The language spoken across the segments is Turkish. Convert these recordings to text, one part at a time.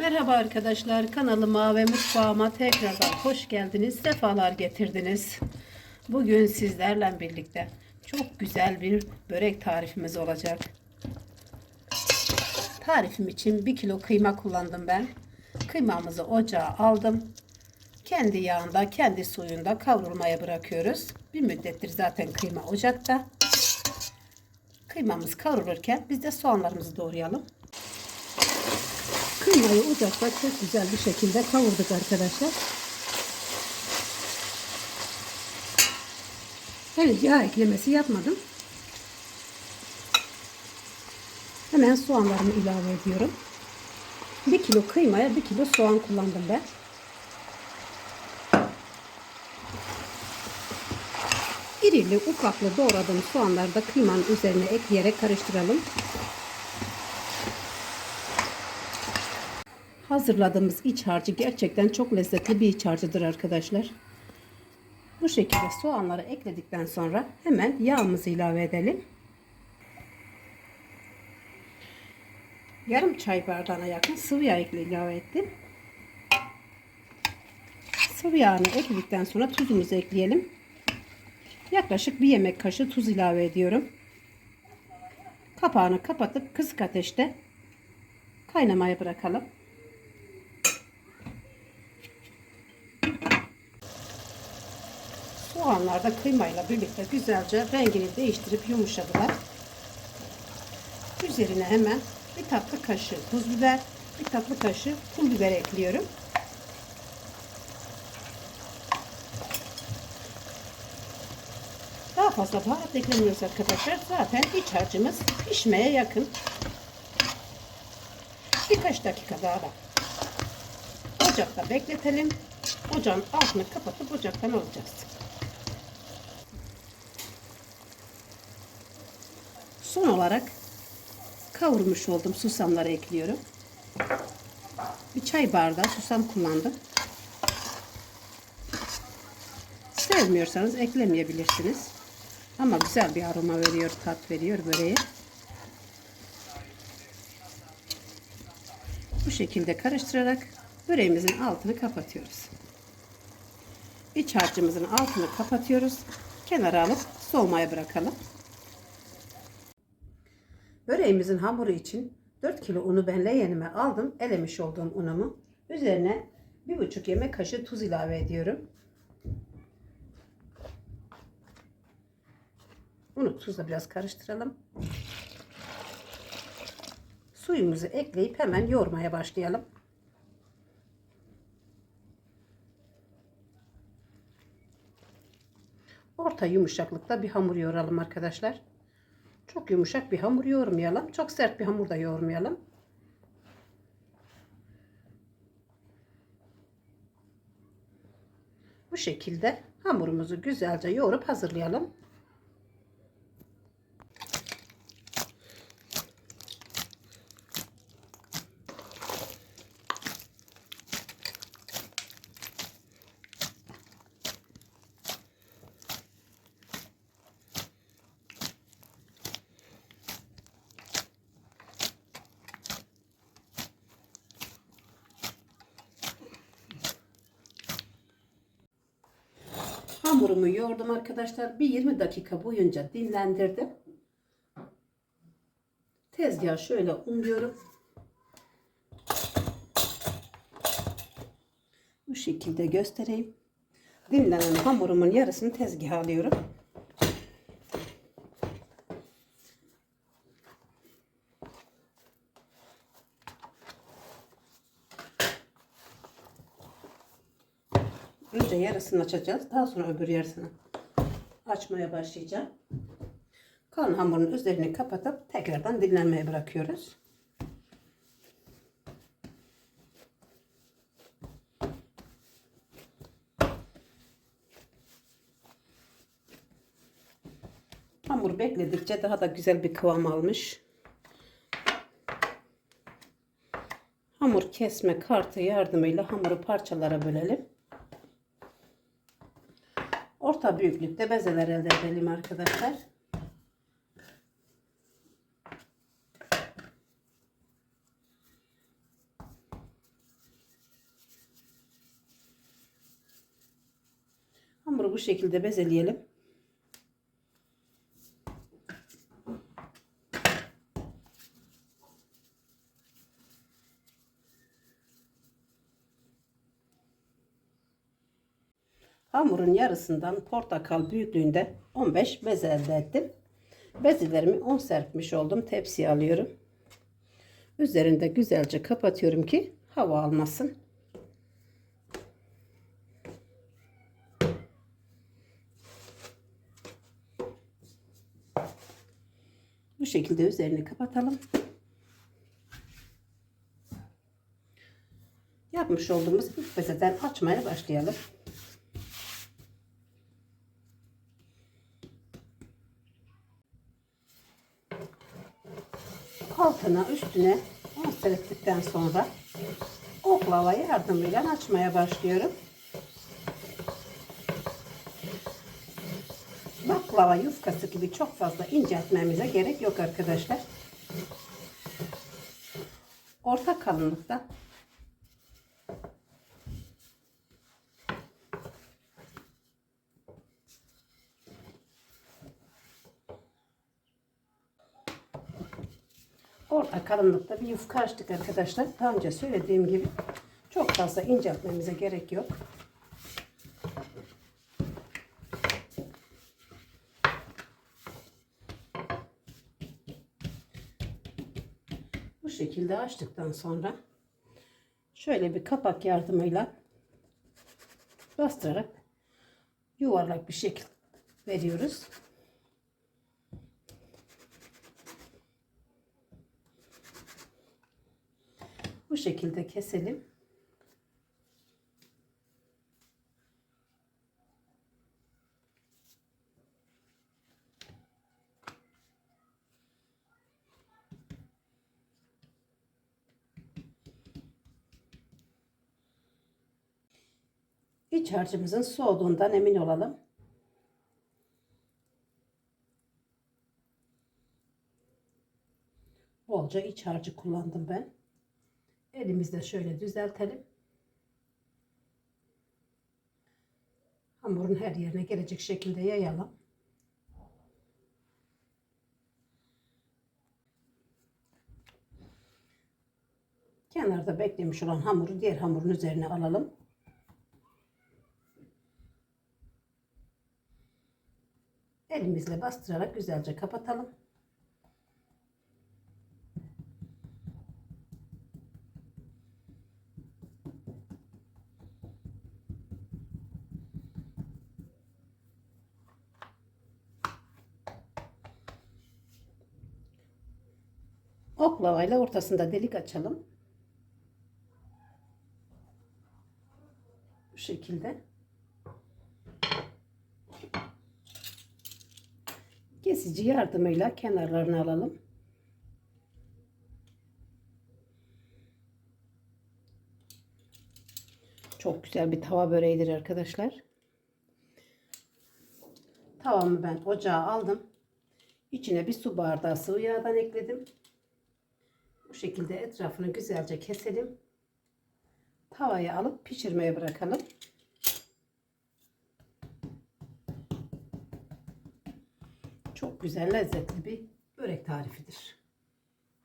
Merhaba arkadaşlar kanalıma ve mutfağıma tekrardan hoş geldiniz. Sefalar getirdiniz. Bugün sizlerle birlikte çok güzel bir börek tarifimiz olacak. Tarifim için 1 kilo kıyma kullandım ben. Kıymamızı ocağa aldım. Kendi yağında, kendi suyunda kavrulmaya bırakıyoruz. Bir müddettir zaten kıyma ocakta. Kıymamız kavrulurken biz de soğanlarımızı doğrayalım. Kıymayı ocakta çok güzel bir şekilde kavurduk arkadaşlar. Henüz yağ eklemesi yapmadım. Hemen soğanlarımı ilave ediyorum. 1 kilo kıymaya 1 kilo soğan kullandım ben. İrili ufaklı doğradığım soğanları da kıymanın üzerine ekleyerek karıştıralım. Hazırladığımız iç harcı gerçekten çok lezzetli bir iç harcıdır arkadaşlar. Bu şekilde soğanları ekledikten sonra hemen yağımızı ilave edelim. Yarım çay bardağına yakın sıvı yağ ilave ettim. Sıvı yağını ekledikten sonra tuzumuzu ekleyelim. Yaklaşık bir yemek kaşığı tuz ilave ediyorum. Kapağını kapatıp kısık ateşte kaynamaya bırakalım. Soğanlar da kıymayla birlikte güzelce rengini değiştirip yumuşadılar. Üzerine hemen bir tatlı kaşığı tuz biber, bir tatlı kaşığı pul biber ekliyorum. Daha fazla baharat eklemiyoruz arkadaşlar. Zaten iç harcımız pişmeye yakın. Birkaç dakika daha da ocakta bekletelim. Ocağın altını kapatıp ocaktan alacağız. Son olarak kavurmuş olduğum susamları ekliyorum. Bir çay bardağı susam kullandım. Sevmiyorsanız eklemeyebilirsiniz. Ama güzel bir aroma veriyor, tat veriyor böreğe. Bu şekilde karıştırarak böreğimizin altını kapatıyoruz. İç harcımızın altını kapatıyoruz. Kenara alıp soğumaya bırakalım. Böreğimizin hamuru için 4 kilo unu ben leğenime aldım. Elemiş olduğum unumu. Üzerine 1,5 yemek kaşığı tuz ilave ediyorum. Unu tuzla biraz karıştıralım. Suyumuzu ekleyip hemen yoğurmaya başlayalım. Orta yumuşaklıkta bir hamur yoğuralım arkadaşlar. Çok yumuşak bir hamur yoğurmayalım. Çok sert bir hamur da yoğurmayalım. Bu şekilde hamurumuzu güzelce yoğurup hazırlayalım. Hamurumu yoğurdum arkadaşlar. Bir 20 dakika boyunca dinlendirdim. Tezgahı şöyle unluyorum. Bu şekilde göstereyim. Dinlenen hamurumun yarısını tezgaha alıyorum. Önce yarısını açacağız. Daha sonra öbür yarısını açmaya başlayacağım. Kalan hamurun üzerini kapatıp tekrardan dinlenmeye bırakıyoruz. Hamur bekledikçe daha da güzel bir kıvam almış. Hamur kesme kartı yardımıyla hamuru parçalara bölelim orta büyüklükte bezeler elde edelim arkadaşlar. Hamuru bu şekilde bezeleyelim. Hamurun yarısından portakal büyüklüğünde 15 beze elde ettim. Bezelerimi 10 serpmiş oldum. Tepsiye alıyorum. Üzerinde güzelce kapatıyorum ki hava almasın. Bu şekilde üzerini kapatalım. Yapmış olduğumuz ilk bezeden açmaya başlayalım. Altına üstüne un serptikten sonra oklava yardımıyla açmaya başlıyorum. Baklava yufkası gibi çok fazla inceltmemize gerek yok arkadaşlar. Orta kalınlıkta orta kalınlıkta bir yufka açtık arkadaşlar. Daha önce söylediğim gibi çok fazla inceltmemize gerek yok. Bu şekilde açtıktan sonra şöyle bir kapak yardımıyla bastırarak yuvarlak bir şekil veriyoruz. Bu şekilde keselim. İç harcımızın soğuduğundan emin olalım. Bolca iç harcı kullandım ben. Elimizde şöyle düzeltelim. Hamurun her yerine gelecek şekilde yayalım. Kenarda beklemiş olan hamuru diğer hamurun üzerine alalım. Elimizle bastırarak güzelce kapatalım. Oklavayla ortasında delik açalım. Bu şekilde. Kesici yardımıyla kenarlarını alalım. Çok güzel bir tava böreğidir arkadaşlar. Tavamı ben ocağa aldım. İçine bir su bardağı sıvı yağdan ekledim. Bu şekilde etrafını güzelce keselim. Tavaya alıp pişirmeye bırakalım. Çok güzel lezzetli bir börek tarifidir.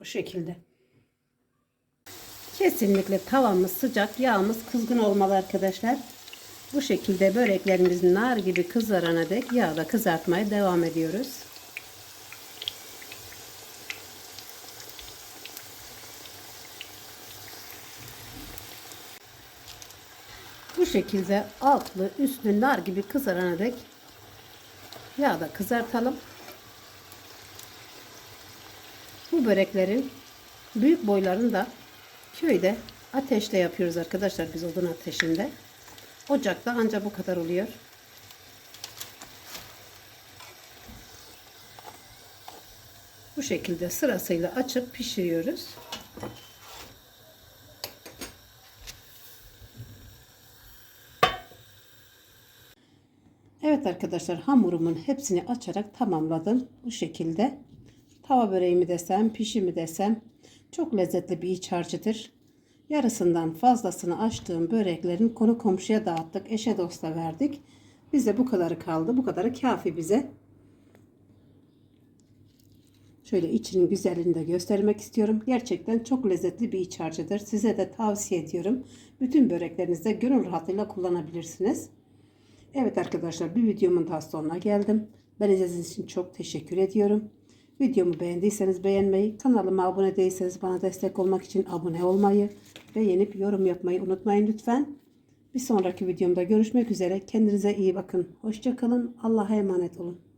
Bu şekilde. Kesinlikle tavamız sıcak, yağımız kızgın olmalı arkadaşlar. Bu şekilde böreklerimiz nar gibi kızarana dek yağda kızartmaya devam ediyoruz. Şekilde altlı üstlü nar gibi kızarana dek yağda kızartalım. Bu böreklerin büyük boylarını da köyde ateşte yapıyoruz arkadaşlar biz odun ateşinde. Ocakta ancak bu kadar oluyor. Bu şekilde sırasıyla açıp pişiriyoruz. Evet arkadaşlar hamurumun hepsini açarak tamamladım. Bu şekilde tava böreğimi desem, pişimi desem çok lezzetli bir iç harcıdır. Yarısından fazlasını açtığım böreklerin konu komşuya dağıttık. Eşe dosta verdik. Bize bu kadarı kaldı. Bu kadarı kafi bize. Şöyle içinin güzelliğini de göstermek istiyorum. Gerçekten çok lezzetli bir iç harcıdır. Size de tavsiye ediyorum. Bütün böreklerinizde gönül rahatıyla kullanabilirsiniz. Evet arkadaşlar bir videomun daha sonuna geldim. Ben izlediğiniz için çok teşekkür ediyorum. Videomu beğendiyseniz beğenmeyi, kanalıma abone değilseniz bana destek olmak için abone olmayı, beğenip yorum yapmayı unutmayın lütfen. Bir sonraki videomda görüşmek üzere. Kendinize iyi bakın. Hoşçakalın. Allah'a emanet olun.